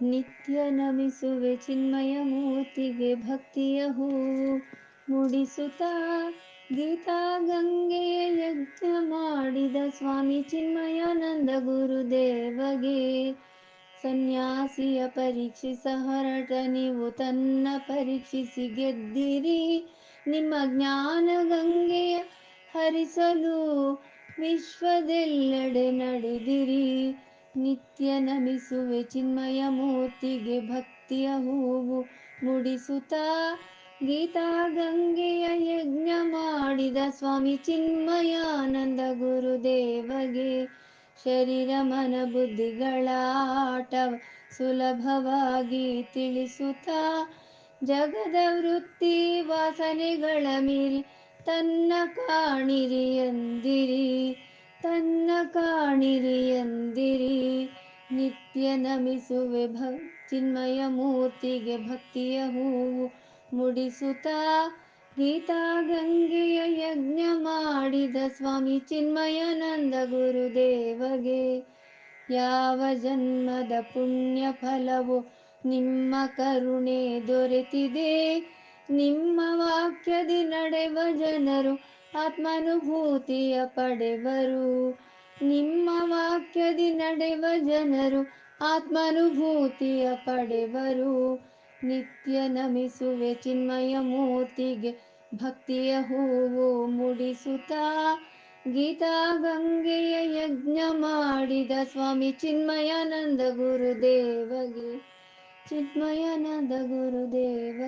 ನಿತ್ಯ ನಮಿಸುವೆ ಚಿನ್ಮಯ ಮೂರ್ತಿಗೆ ಭಕ್ತಿಯ ಹೂವು ಮುಡಿಸುತ್ತಾ ಗೀತಾ ಗಂಗೆಯ ಯಜ್ಞ ಮಾಡಿದ ಸ್ವಾಮಿ ಚಿನ್ಮಯಾನಂದ ಗುರುದೇವಗೆ. ಸನ್ಯಾಸಿಯ ಪರೀಕ್ಷಿಸ ಹೊರಟ ನೀವು ತನ್ನ ಪರೀಕ್ಷಿಸಿ ಗೆದ್ದಿರಿ. ನಿಮ್ಮ ಜ್ಞಾನ ಗಂಗೆಯ ಹರಿಸಲು ವಿಶ್ವದೆಲ್ಲೆಡೆ ನಡೆದಿರಿ. ನಿತ್ಯ ನಮಿಸುವೆ ಚಿನ್ಮಯ ಮೂರ್ತಿಗೆ ಭಕ್ತಿಯ ಹೂವು ಮುಡಿಸುತ್ತಾ ಗೀತಾ ಗಂಗೆಯ ಯಜ್ಞ ಮಾಡಿದ ಸ್ವಾಮಿ ಚಿನ್ಮಯಾನಂದ ಗುರುದೇವಗೆ ಶರೀರ ಮನ ಬುದ್ಧಿಗಳ ಆಟ ಸುಲಭವಾಗಿ ತಿಳಿಸುತ್ತಾ ಜಗದ ವೃತ್ತಿ ವಾಸನೆಗಳ ಮೀರಿ ತನ್ನ ಕಾಣಿರಿ ಎಂದಿರಿ. ತನ್ನ ಕಾಣಿರಿ ಎಂದಿರಿ. ನಿತ್ಯ ನಮಿಸುವೆ ಭ ಚಿನ್ಮಯ ಮೂರ್ತಿಗೆ ಭಕ್ತಿಯ ಹೂವು ಮುಡಿಸುತ್ತಾ ಗೀತಾ ಗಂಗೆಯ ಯಜ್ಞ ಮಾಡಿದ ಸ್ವಾಮಿ ಚಿನ್ಮಯಾನಂದ ಗುರುದೇವಗೆ. ಯಾವ ಜನ್ಮದ ಪುಣ್ಯ ಫಲವು ನಿಮ್ಮ ಕರುಣೆ ದೊರೆತಿದೆ. ನಿಮ್ಮ ವಾಕ್ಯದಿ ನಡೆವ ಜನರು ಆತ್ಮಾನುಭೂತಿಯ ಪಡೆವರು. ನಿಮ್ಮ ವಾಕ್ಯದಿ ನಡೆವ ಜನರು ಆತ್ಮಾನುಭೂತಿಯ ಪಡೆವರು. ನಿತ್ಯ ನಮಿಸುವೆ ಚಿನ್ಮಯ ಮೂರ್ತಿಗೆ, ಭಕ್ತಿಯ ಹೂವು ಮುಡಿಸುತ್ತಾ. ಗೀತಾ ಗಂಗೆಯ ಯಜ್ಞ ಮಾಡಿದ ಸ್ವಾಮಿ ಚಿನ್ಮಯಾನಂದ ಗುರುದೇವಗೆ, ಚಿನ್ಮಯಾನಂದ ಗುರುದೇವ